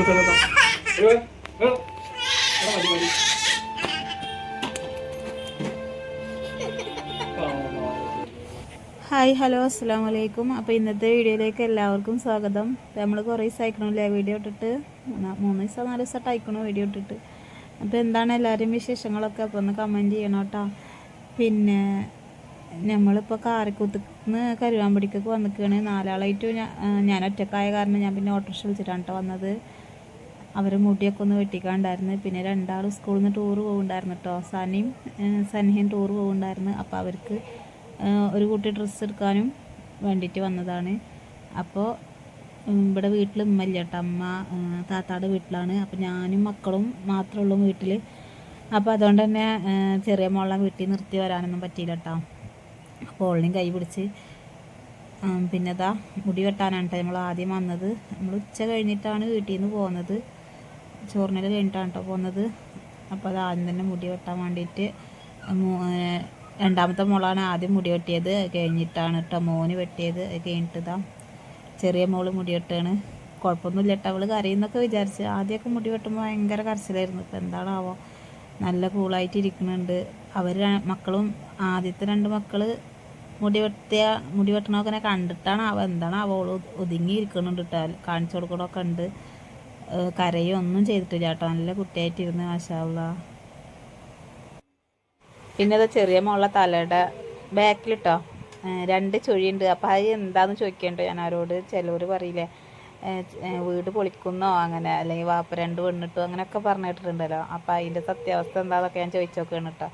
Hi hello അസ്സാം വലൈക്കും അപ്പോൾ ഇന്നത്തെ വീഡിയോയിലേക്ക് എല്ലാവർക്കും സ്വാഗതം. നമ്മൾ കുറേ ദിവസം അയക്കണമല്ലേ വീഡിയോ ഇട്ടിട്ട്? മൂന്ന് ദിവസം നാല് ദിവസമായിട്ട് അയക്കണോ വീഡിയോ ഇട്ടിട്ട്. അപ്പോൾ എന്താണ് എല്ലാവരും വിശേഷങ്ങളൊക്കെ? അപ്പോൾ ഒന്ന് കമന്റ് ചെയ്യണം കേട്ടോ പിന്നെ നമ്മളിപ്പോൾ കാരക്കൂത്തുനിന്ന് കരുവാമ്പടിക്കൊക്കെ വന്നിക്കുകയാണ് നാലാളായിട്ട് ഞാൻ ഒറ്റക്കായ കാരണം ഞാൻ പിന്നെ ഓട്ടോറിക്ഷ വിളിച്ചിട്ടാണ് കേട്ടോ വന്നത്. അവർ മുടിയൊക്കെ ഒന്ന് വെട്ടിക്കാണ്ടായിരുന്നു. പിന്നെ രണ്ടാളും സ്കൂളിൽ നിന്ന് ടൂർ പോകുന്നുണ്ടായിരുന്നു കേട്ടോ സനിയും സനിഹയും ടൂർ പോകുന്നുണ്ടായിരുന്നു അപ്പോൾ അവർക്ക് ഒരു കുട്ടി ഡ്രസ്സ് എടുക്കാനും വേണ്ടിയിട്ട് വന്നതാണ്. അപ്പോൾ ഇവിടെ വീട്ടിൽ ഉമ്മല്ല കേട്ടോ അമ്മ താത്താടെ വീട്ടിലാണ്. അപ്പോൾ ഞാനും മക്കളും മാത്രമേ ഉള്ളൂ വീട്ടിൽ അപ്പോൾ അതുകൊണ്ട് തന്നെ ചെറിയ മോളെ വീട്ടിൽ നിർത്തി വരാനൊന്നും പറ്റിയില്ല കേട്ടോ അപ്പോൾ ഓളിനെയും കൈ പിടിച്ച് പിന്നെ ഇതാ മുടി വെട്ടാനാണ് നമ്മൾ ആദ്യം വന്നത്. നമ്മൾ ഉച്ച കഴിഞ്ഞിട്ടാണ് വീട്ടിൽ നിന്ന് പോകുന്നത് ചോറിനൽ കഴിഞ്ഞിട്ടാണ് കേട്ടോ പോകുന്നത് അപ്പോൾ അത് ആദ്യം തന്നെ മുടി വെട്ടാൻ വേണ്ടിയിട്ട് രണ്ടാമത്തെ മോളാണ് ആദ്യം മുടി വെട്ടിയത്. കഴിഞ്ഞിട്ടാണ് കേട്ടോ മോന് വെട്ടിയത്. അത് കഴിഞ്ഞിട്ട് ഇതാ ചെറിയ മോൾ മുടി വെട്ടാണ്. കുഴപ്പമൊന്നുമില്ല കേട്ടോ. അവൾ കരയുന്നൊക്കെ വിചാരിച്ച് ആദ്യമൊക്കെ മുടി വെട്ടുമ്പോൾ ഭയങ്കര കരച്ചിലായിരുന്നു. ഇപ്പം എന്താണാവോ? നല്ല കൂളായിട്ട് ഇരിക്കുന്നുണ്ട്. അവർ മക്കളും ആദ്യത്തെ രണ്ട് മക്കൾ മുടി വെട്ടിയ മുടി വെട്ടണമൊക്കെ കണ്ടിട്ടാണ് അവ എന്താണ് അവൾ ഒതുങ്ങി ഇരിക്കുന്നുണ്ട് കേട്ടോ. കാണിച്ചു കൊടുക്കണമൊക്കെ ഉണ്ട്. കരയോ ഒന്നും ചെയ്തിട്ടില്ല കേട്ടോ. നല്ല കുട്ടിയായിട്ടിരുന്ന് മാഷാവുള്ള പിന്നെ അത് ചെറിയ മോളെ തലയുടെ ബാക്കിലിട്ടോ രണ്ട് ചുഴിയുണ്ട്. അപ്പോൾ അത് എന്താന്ന് ചോദിക്കണ്ടോ? ഞാൻ അവരോട് ചിലവർ പറയില്ലേ വീട് പൊളിക്കുന്നോ അങ്ങനെ അല്ലെങ്കിൽ വാപ്പ രണ്ട് പെണ്ണിട്ടോ അങ്ങനെയൊക്കെ പറഞ്ഞിട്ടുണ്ടല്ലോ അപ്പോൾ അതിന്റെ സത്യാവസ്ഥ എന്താന്നൊക്കെ ഞാൻ ചോദിച്ചു നോക്കുകയാണ് കേട്ടോ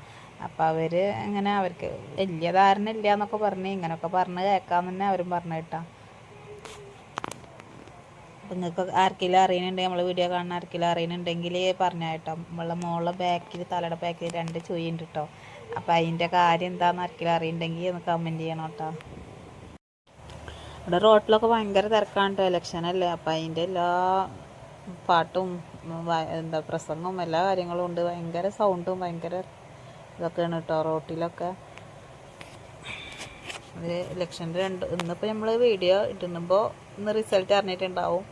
അപ്പം അവർ ഇങ്ങനെ അവർക്ക് വലിയ ധാരണ ഇല്ല എന്നൊക്കെ പറഞ്ഞ് ഇങ്ങനെയൊക്കെ പറഞ്ഞ് കേൾക്കാമെന്ന് തന്നെ അവരും പറഞ്ഞു കേട്ടോ. നിങ്ങൾക്ക് ആർക്കെങ്കിലും അറിയുന്നുണ്ടെങ്കിൽ നമ്മൾ വീഡിയോ കാണുന്ന ആർക്കെങ്കിലും അറിയുന്നുണ്ടെങ്കിൽ പറഞ്ഞാൽ കേട്ടോ. നമ്മളെ മോളെ ബാക്കിൽ തലയുടെ ബാക്കിൽ രണ്ട് ചുയുണ്ട് കേട്ടോ അപ്പം അതിന്റെ കാര്യം എന്താണെന്ന് ആർക്കെങ്കിലും അറിയുന്നുണ്ടെങ്കിൽ ഒന്ന് കമന്റ് ചെയ്യണം കേട്ടോ ഇവിടെ റോട്ടിലൊക്കെ ഭയങ്കര തിരക്കാണ് കേട്ടോ ഇലക്ഷനല്ലേ അപ്പം അതിന്റെ എല്ലാ പാട്ടും എന്താ പ്രസംഗവും എല്ലാ കാര്യങ്ങളും ഉണ്ട്. ഭയങ്കര സൗണ്ടും ഭയങ്കര ഇതൊക്കെയാണ് കേട്ടോ റോട്ടിലൊക്കെ. ഇലക്ഷന്റെ രണ്ട് ഇന്നിപ്പോൾ നമ്മൾ വീഡിയോ ഇടുമ്പോൾ ഇന്ന് റിസൾട്ട് അറിഞ്ഞിട്ടുണ്ടാവും.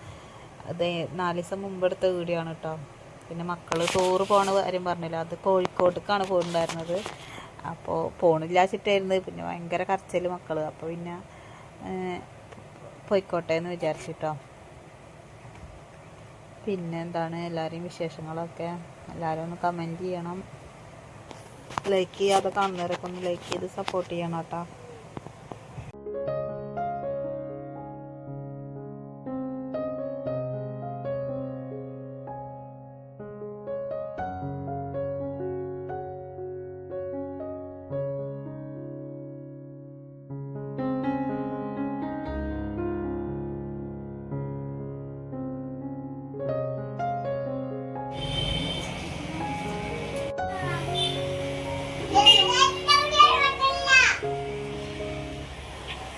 അത് നാല് ദിവസം മുമ്പ് എടുത്ത വീഡിയോ ആണ് കേട്ടോ പിന്നെ മക്കൾ ടൂറ് പോണ കാര്യം പറഞ്ഞില്ല അത് കോഴിക്കോട്ടേക്കാണ് പോയിട്ടുണ്ടായിരുന്നത്. അപ്പോൾ പോണില്ലാച്ചിട്ടായിരുന്നു പിന്നെ ഭയങ്കര കരച്ചിൽ മക്കൾ അപ്പോൾ പിന്നെ പോയിക്കോട്ടെ എന്ന് വിചാരിച്ചിട്ടോ. പിന്നെ എന്താണ് എല്ലാവരെയും വിശേഷങ്ങളൊക്കെ? എല്ലാവരും ഒന്ന് കമന്റ് ചെയ്യണം. ലൈക്ക് ചെയ്യാതെ കാണുന്നവരൊക്കെ ഒന്ന് ലൈക്ക് ചെയ്ത് സപ്പോർട്ട് ചെയ്യണം കേട്ടോ.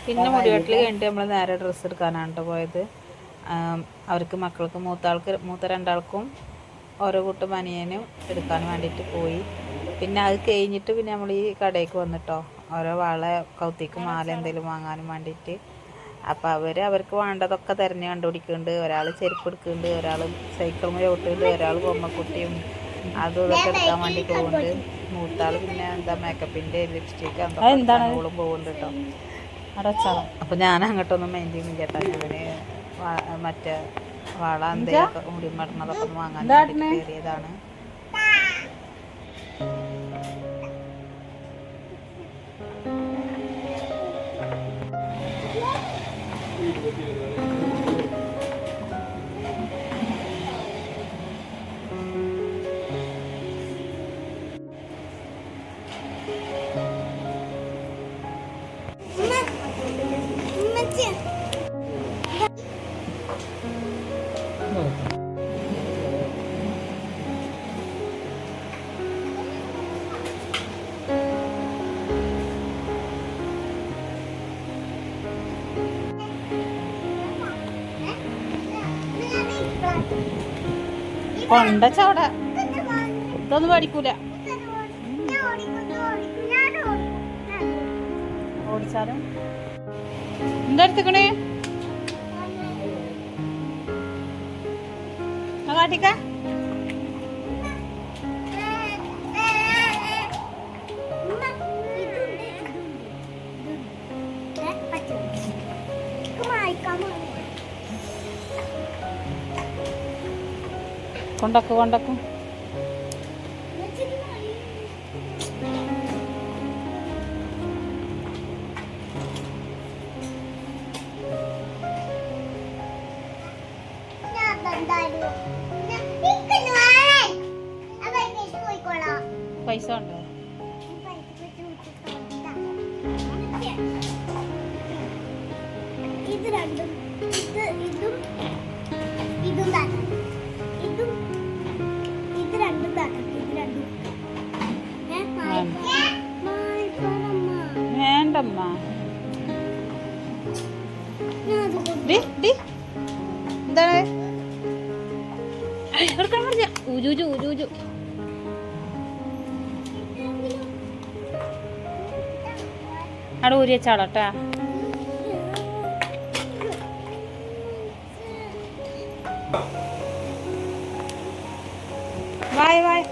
പിന്നെ മുടിവെട്ടിൽ കഴിഞ്ഞിട്ട് നമ്മൾ നേരെ ഡ്രസ്സ് എടുക്കാനാണ് കേട്ടോ പോയത് അവർക്ക് മക്കൾക്ക് മൂത്ത ആൾക്ക് മൂത്ത രണ്ടാൾക്കും ഓരോ കൂട്ടം അനിയനും എടുക്കാൻ വേണ്ടിയിട്ട് പോയി. പിന്നെ അത് കഴിഞ്ഞിട്ട് പിന്നെ നമ്മൾ ഈ കടയിലേക്ക് വന്നിട്ടോ. ഓരോ വള കൗത്തിക്ക് മാല എന്തെങ്കിലും വാങ്ങാനും വേണ്ടിയിട്ട് അപ്പോൾ അവർ അവർക്ക് വേണ്ടതൊക്കെ തിരഞ്ഞ് കണ്ടുപിടിക്കുന്നുണ്ട് ഒരാൾ ചെരുപ്പ് എടുക്കുന്നുണ്ട് ഒരാൾ സൈക്കിൾ മുല ഓട്ടുന്നുണ്ട് ഒരാൾ ബൊമ്മക്കുട്ടിയും അതും ഇതൊക്കെ എടുക്കാൻ വേണ്ടി പോകുന്നുണ്ട് മൂത്താൾ പിന്നെ എന്താ മേക്കപ്പിന്റെ ലിപ്സ്റ്റിക്ക് എന്താണ് പോകുന്നുണ്ട് കേട്ടോ അടച്ചാളോ. അപ്പൊ ഞാൻ അങ്ങോട്ടൊന്നും മൈൻഡ് ചെയ്യുന്നില്ല കേട്ടോ മറ്റേ വള എന്തെങ്കിലും മുടി ഒന്ന് വാങ്ങാൻ കയറിയതാണ് കൊണ്ട ചവട ഇതൊന്നും പഠിക്കൂല ഓടിച്ചാലും എന്താ എടുത്തുക്കണേ കാട്ടിക്ക. കൊണ്ടക്ക് കൊണ്ടക്ക്. പൈസ ഉണ്ടോ? അവിടെ ഊരി വെച്ചാളട്ടാ. വായ് വായ്.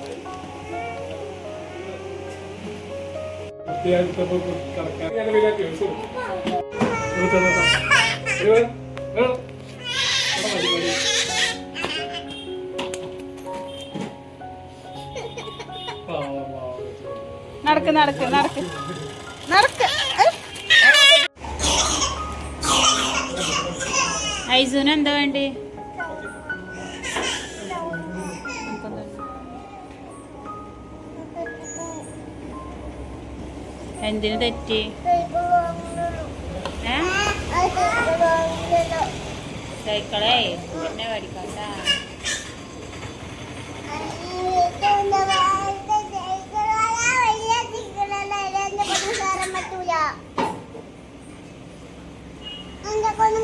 നടക്ക് നടക്ക് നടക്ക്. നടക്ക്. ഐസുന് എന്താ വേണ്ടേ? എന്തിനു തെറ്റി? സൈക്കിളേ പിന്നെ പഠിക്കണ്ട. കൊന്നും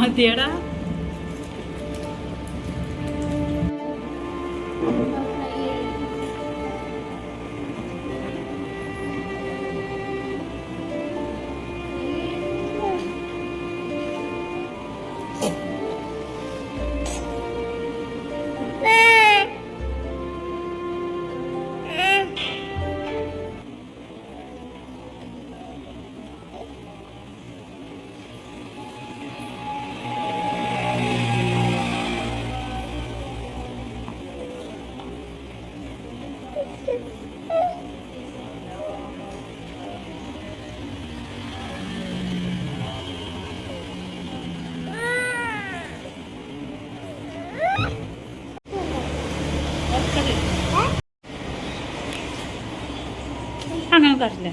മതിയടാ അങ്ങനെ കാട്ടില്ലേ പിന്നെ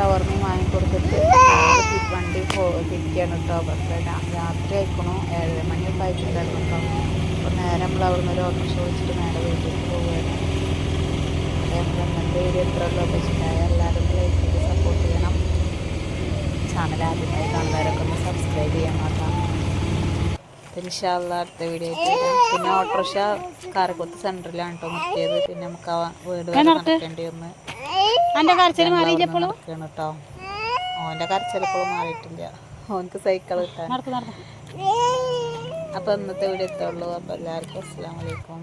ഷവർമയും വാങ്ങി കൊടുത്തിട്ട് വണ്ടി തിരിക്കുകയാണ് കേട്ടോ പക്ഷേ രാത്രി ആയിക്കണു. ഏഴര മണിയൊക്കെ ആയിട്ടുണ്ടായിരുന്നു കേട്ടോ അപ്പോൾ നേരെ നമ്മൾ അവിടെ നിന്ന് ഒരു ഓട്ടോറിക്ഷ ചോദിച്ചിട്ട് നേരെ വീട്ടിലേക്ക് പോവുകയാണ്. അപ്പോൾ ഇന്നത്തെ വീഡിയോ എത്ര ഉള്ളൂ വെച്ചിട്ടായ എല്ലാവരും ലൈക്ക് ചെയ്ത് സപ്പോർട്ട് ചെയ്യണം. ചാനൽ ആദ്യമായി കാണുന്നവരൊക്കെ ഒന്ന് സബ്സ്ക്രൈബ് ചെയ്യാൻ മാത്രം. ഇൻഷാല്ല അടുത്ത വീഡിയോ ആയിട്ട്. പിന്നെ ഓട്ടോറിക്ഷ കാരക്കുത്ത് സെന്ററിലാണ് കേട്ടോ നിർത്തിയത്. പിന്നെ നമുക്ക് ആ വീട് വരെ നടക്കേണ്ടി ഒന്ന് എന്റെ കരച്ചിൽ മാറിയില്ല എപ്പോഴും കേട്ടോ ഓന്റെ കരച്ചിൽ എപ്പോഴും മാറിയിട്ടില്ല. ഓനക്ക് സൈക്കിൾ കിട്ടാൻ. അപ്പോൾ ഇന്നത്തെ വീഡിയോ എത്തുള്ളൂ അപ്പോൾ എല്ലാവർക്കും അസ്സാം വലൈക്കും